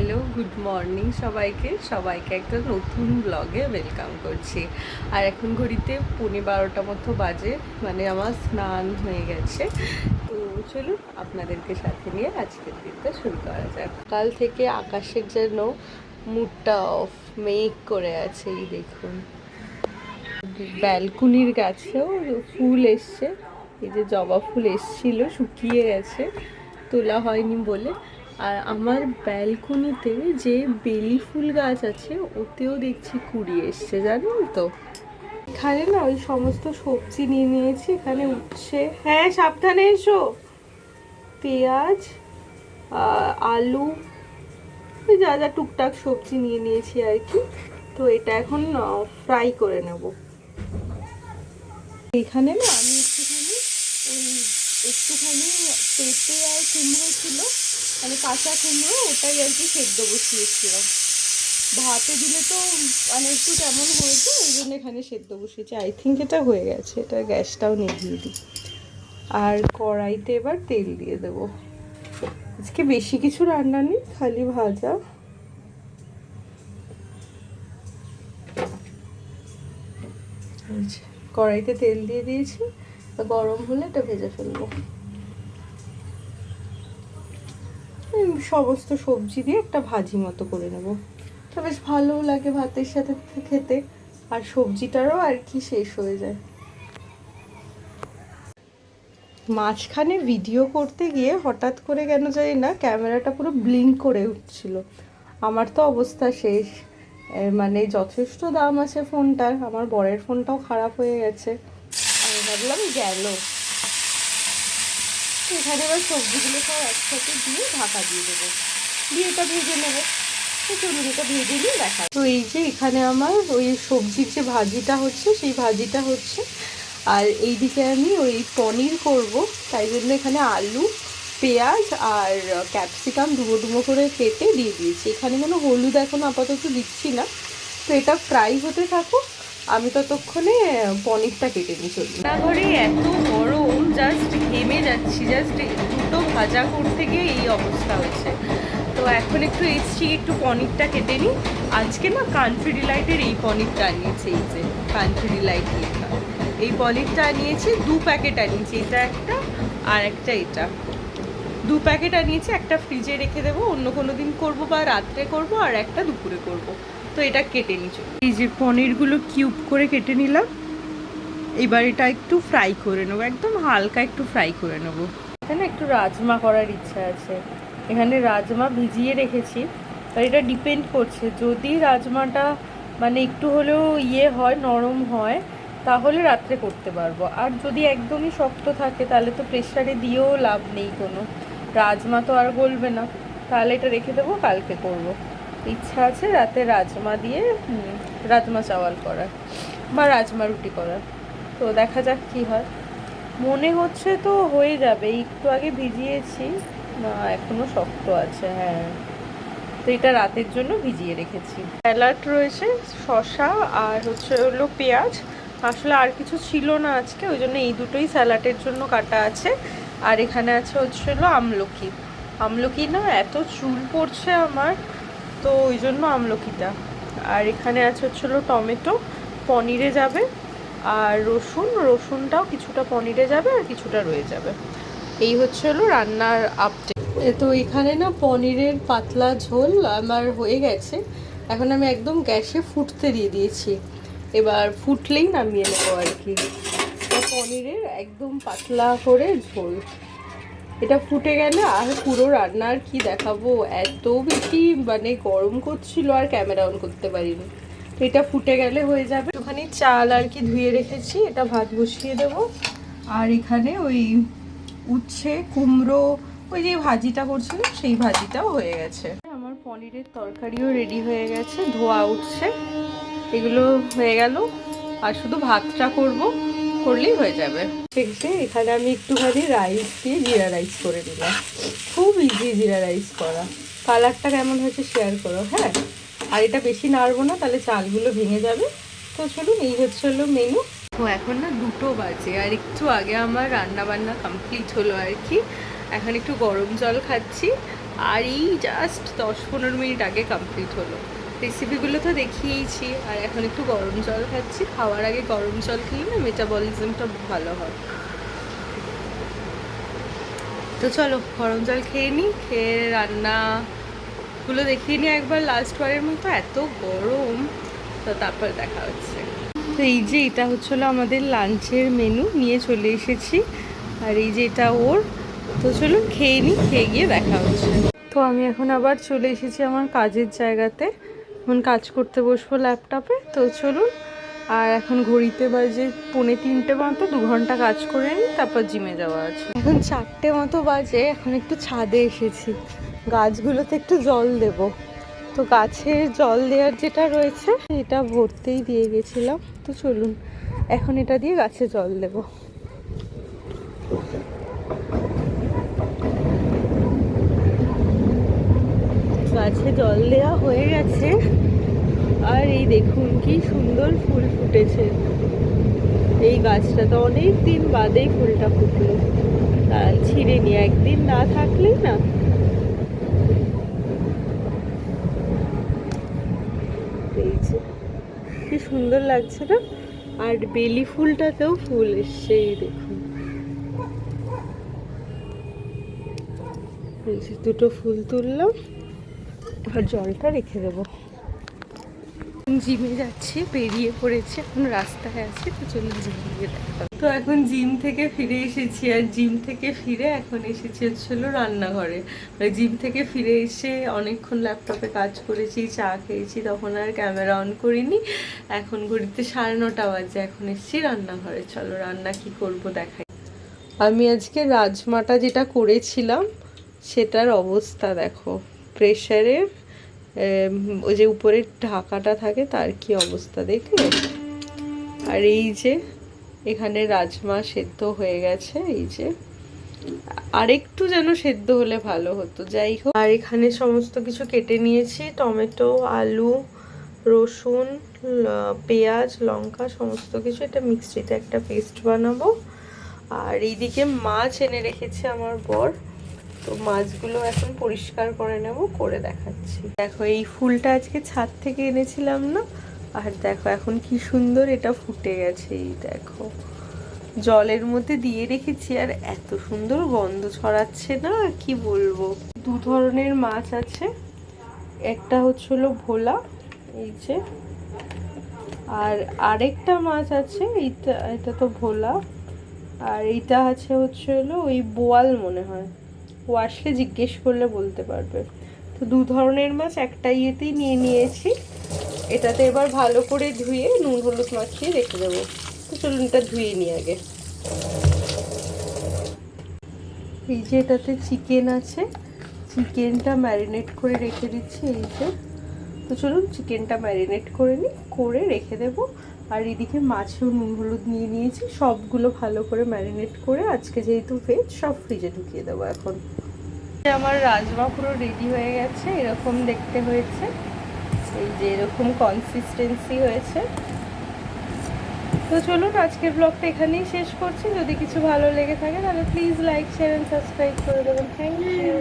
Hello, good morning সবাইকে। সবাইকে একটা নতুন ব্লগে ওয়েলকাম করছি। আর এখন ঘড়িতে পৌনে বারোটা মতো বাজে মানে আমার স্নান হয়ে গেছে। তো চলুন আপনাদেরকে সাথে নিয়ে আজকের দিনটা শুরু করা যাক। কাল থেকে আকাশের যেন মুডটা অফ মেঘ করে আছে, এই দেখুন। ব্যালকুনির গাছেও ফুল এসছে। এই যে জবা ফুল এসছিল, শুকিয়ে গেছে। তোলা হয়নি বলে। আর আমার ব্যালকনিতে যে বেলি ফুল গাছ আছে, ওতেও দেখছি কুড়ি এসছে, জানেন তো? এখানে না ওই সমস্ত সবজি নিয়ে নিয়েছি, এখানে উঠছে হ্যাঁ সাবধানে এসো। পেঁয়াজ আলু ওই যা যা টুকটাক সবজি নিয়ে নিয়েছি আর কি। তো এটা এখন ফ্রাই করে নেব। এখানে না আমি একটুখানি, ওই একটুখানি পেঁপে আর কুমড়ো ছিল মানে কাঁচা কুমড়ো ওটাই আর কি সেদ্ধ বসিয়েছিলাম। ভাতে দিলে তো মানে একটু কেমন হয়েছে ওই জন্য এখানে সেদ্ধ বসিয়েছি। আই থিঙ্ক এটা হয়ে গেছে, এটা গ্যাসটাও নিভিয়ে দিই। আর কড়াইতে এবার তেল দিয়ে দেবো। আজকে বেশি কিছু রান্না নেই, খালি ভাজা। কড়াইতে তেল দিয়ে দিয়েছি, গরম হলে এটা ভেজে ফেলব এই সমস্ত সবজি দিয়ে একটা ভাজি মতো করে নেব। তো বেশ ভালোও লাগে ভাতের সাথে খেতে, আর সবজিটারও আর কি শেষ হয়ে যায়। মাঝখানে ভিডিও করতে গিয়ে হঠাৎ করে কেন জানি না ক্যামেরাটা পুরো ব্লিঙ্ক করে উঠছিল। আমার তো অবস্থা শেষ। মানে যথেষ্ট দাম আছে ফোনটার, আমার বরের ফোনটাও খারাপ হয়ে গেছে। আমি ভাবলাম গেল। এখানে এবার সবজিগুলো সব একসাথে দিয়ে ঢাকা দিয়ে দেবো। দিয়ে এটা ভেজে নেব। তো চলুন এটা ভেজে নিয়ে দেখা তো এই যে এখানে আমার ওই সবজির যে ভাজিটা হচ্ছে, সেই ভাজিটা হচ্ছে। আর এইদিকে আমি ওই পনির করব। তাই জন্য এখানে আলু, পেঁয়াজ আর ক্যাপসিকাম ডুবো ডুবো করে কেটে দিয়ে দিয়েছি। এখানে কোনো হলুদ এখন আপাতত দিচ্ছি না। তো এটা ফ্রাই হতে থাকুক। আমি ততক্ষণে পনিরটা কেটে নিই চলি রান্নাঘরে এত গরম, জাস্ট ঘেমে যাচ্ছি জাস্ট দুটো ভাজা করতে গিয়ে এই অবস্থা হচ্ছে তো এখন একটু এসছি, একটু পনিরটা কেটে নিই। আজকে না কান্ট্রি ডিলাইটের এই পনিরটা আনিয়েছে, এই যে কান্ট্রি ডিলাইট লেখা। এই পনিরটা আনিয়েছি, দু প্যাকেট আনিয়েছি, এটা একটা আর একটা এটা। দু প্যাকেট আনিয়েছি, একটা ফ্রিজে রেখে দেবো, অন্য কোনো দিন করব বা রাত্রে করব, আর একটা দুপুরে করব। তো এটা কেটে নিচ্ছি এই যে পনিরগুলো কিউব করে কেটে নিলাম। এবার এটা একটু ফ্রাই করে নেব, একদম হালকা একটু ফ্রাই করে নেব। এখানে একটু রাজমা করার ইচ্ছা আছে। এখানে রাজমা ভিজিয়ে রেখেছি আর এটা ডিপেন্ড করছে। যদি রাজমাটা মানে একটু হলেও ইয়ে হয়, নরম হয়, তাহলে রাত্রে করতে পারব। আর যদি একদমই শক্ত থাকে, তাহলে তো প্রেশারে দিয়েও লাভ নেই কোনো। রাজমা তো আর গলবে না। তাহলে এটা রেখে দেবো, কালকে করব। ইচ্ছা আছে রাতে রাজমা দিয়ে রাজমা চাওয়াল করার বা রাজমা রুটি করার। তো দেখা যাক কি হয়। মনে হচ্ছে তো হয়ে যাবে, একটু আগে ভিজিয়েছি। না, এখনও শক্ত আছে হ্যাঁ। তো এটা রাতের জন্য ভিজিয়ে রেখেছি। স্যালাড রয়েছে, শসা আর হচ্ছে হলো পেঁয়াজ। আসলে আর কিছু ছিল না আজকে, ওই জন্য এই দুটোই স্যালাডের জন্য কাটা আছে। আর এখানে আছে হচ্ছে হলো আমলকি। আমলকি না, এত চুল পড়ছে আমার, তো ওই জন্য আমলকিটা। আর এখানে আছে হচ্ছে হলো টমেটো, পনিরে যাবে। আর রসুন, রসুনটাও কিছুটা পনিরে যাবে আর কিছুটা রয়ে যাবে। এই হচ্ছে হলো রান্নার আপডেট তো এখানে না পনিরের পাতলা ঝোল আমার হয়ে গেছে। এখন আমি একদম গ্যাসে ফুটতে দিয়ে দিয়েছি। এবার ফুটলেই নামিয়ে নেব আর কি। পনিরের একদম পাতলা করে ঝোল। এটা ফুটে গেলে আর পুরো রান্না আর কি দেখাবো? এত বেশি মানে গরম করছিল আর ক্যামেরা অন করতে পারিনি। এটা ফুটে গেলে হয়ে যাবে। ওখানে চাল আর কি ধুয়ে রেখেছি, এটা ভাত বসিয়ে দেব। আর এখানে ওই উচ্ছে, কুমড়ো, ওই যে ভাজিটা করছিলাম, সেই ভাজিটাও হয়ে গেছে। আমার পনিরের তরকারিও রেডি হয়ে গেছে, ধোয়া উঠছে। এগুলো হয়ে গেল। আর শুধু ভাতটা করব, করলেই হয়ে যাবে। দেখছে এখানে আমি একটুখানি রাইস দিয়ে জিরা রাইস করে দিলাম। খুব ইজি জিরা রাইস করা। কালারটা কেমন হয়েছে শেয়ার করো হ্যাঁ? আর এটা বেশি নাড়বো না, তাহলে চালগুলো ভেঙে যাবে। তো চলুন, এই হচ্ছে হলো মেনু তো এখন না দুটো বাজে, আর একটু আগে আমার রান্না বান্না কমপ্লিট হলো আর কি। এখন একটু গরম জল খাচ্ছি, আর এই জাস্ট দশ পনেরো মিনিট আগে কমপ্লিট হলো। রেসিপিগুলো তো দেখিয়েইছি, আর এখন একটু গরম জল খাচ্ছি। খাওয়ার আগে গরম জল খেলে না মেটাবলিজমটা ভালো হয়। তো চলো, গরম জল খেয়ে নিই খেয়ে রান্নাগুলো দেখিয়ে নিই একবার লাস্ট বারের মতো, এত গরম। তো তারপর দেখা হচ্ছে। তো এই যে এটা হচ্ছিল আমাদের লাঞ্চের মেনু নিয়ে চলে এসেছি। আর এই যে এটা ওর, তো চলুন খেয়ে নিই, খেয়ে গিয়ে দেখা হচ্ছে। তো আমি এখন আবার চলে এসেছি আমার কাজের জায়গাতে। এখন কাজ করতে বসবো ল্যাপটপে। তো চলুন, আর এখন ঘড়িতে বাজে পৌনে তিনটে মতো, দু ঘণ্টা কাজ করে নিই, তারপর জিমে যাওয়া আছে। এখন চারটে মতো বাজে, এখন একটু ছাদে এসেছি। গাছগুলোতে একটু জল দেব। তো গাছের জল দেওয়ার যেটা রয়েছে, এটা ভরতেই দিয়ে গেছিলাম। তো চলুন, এখন এটা দিয়ে গাছে জল দেব। গাছে জল দেওয়া হয়ে গেছে। আর এই দেখুন কি সুন্দর ফুল ফুটেছে। এই গাছটা তো অনেক দিন বাদেই ফুলটা ফুটলো। ছিঁড়ে নি, একদিন না থাকলেই না। এই কি সুন্দর লাগছে না? আর বেলি ফুলটাতেও ফুল এসছে এই দেখুন দুটো ফুল তুললাম। আর জলটা রেখে দেবো। জিমে যাচ্ছি বেরিয়ে পড়েছি, এখন রাস্তায় আছি, তো চলুন জিমে গিয়ে দেখা তো এখন জিম থেকে ফিরে এসেছি, আর জিম থেকে ফিরে এখন এসেছি হচ্ছিল রান্নাঘরে। মানে জিম থেকে ফিরে এসে অনেকক্ষণ ল্যাপটপে কাজ করেছি, চা খেয়েছি, তখন আর ক্যামেরা অন করিনি। এখন ঘড়িতে সাড়ে নটা বাজে, এখন এসেছি রান্নাঘরে। চলো রান্না কি করব দেখাই। আমি আজকে রাজমাটা যেটা করেছিলাম, সেটার অবস্থা দেখো। প্রেশারের ওই যে উপরের ঢাকাটা থাকে, তার কি অবস্থা দেখলে? আর এই যে এখানে রাজমা সেদ্ধ হয়ে গেছে, এই যে। আরেকটু যেন সেদ্ধ হলে ভালো হতো, যাই হোক। আর এখানে সমস্ত কিছু কেটে নিয়েছি, টমেটো, আলু, রসুন পেঁয়াজ, লঙ্কা, সমস্ত কিছু। এটা মিক্সিতে একটা পেস্ট বানাবো। আর এইদিকে মাছ এনে রেখেছে আমার বর। তো মাছগুলো এখন পরিষ্কার করে নেব, করে দেখাচ্ছি। দেখো, এই ফুলটা আজকে ছাদ থেকে এনেছিলাম না? আর দেখো, এখন কি সুন্দর এটা ফুটে গেছে, এই দেখো। জলের মধ্যে দিয়ে রেখেছি, আর এত সুন্দর গন্ধ ছড়াচ্ছে না, কি বলব? দু ধরনের মাছ আছে। একটা হচ্ছিল ভোলা, এই যে। আর আরেকটা মাছ আছে, এইটা, এটা তো ভোলা। আর এইটা আছে হচ্ছে হলো ওই বোয়াল মনে হয়। ও আসলে জিজ্ঞেস করলে বলতে পারবে। তো দু ধরনের মাছ একটা ইয়েতেই নিয়ে নিয়েছি। এটাতে এবার ভালো করে ধুয়ে নুন, হলুদ মাখিয়ে রেখে দেবো। তো চলুন এটা ধুয়ে নিই আগে। এই যে এটাতে চিকেন আছে। চিকেনটা ম্যারিনেট করে রেখে দিচ্ছি এই যে। তো চলুন চিকেনটা ম্যারিনেট করে নিই, করে রেখে দেবো। আর এদিকে মাছেও নুন হলুদ নিয়ে নিয়েছি, সবগুলো ভালো করে ম্যারিনেট করে আজকে যেহেতু ভেজ সব ফ্রিজে ঢুকিয়ে দেবো এখন। আমার রাজমা পুরো রেডি হয়ে গেছে, এরকম দেখতে হয়েছে। এই যে এরকম কনসিস্টেন্সি হয়েছে। তো চলুন, আজকের ব্লগটা এখানেই শেষ করছি। যদি কিছু ভালো লেগে থাকে, তাহলে please like share and subscribe করে দেবেন। Thank you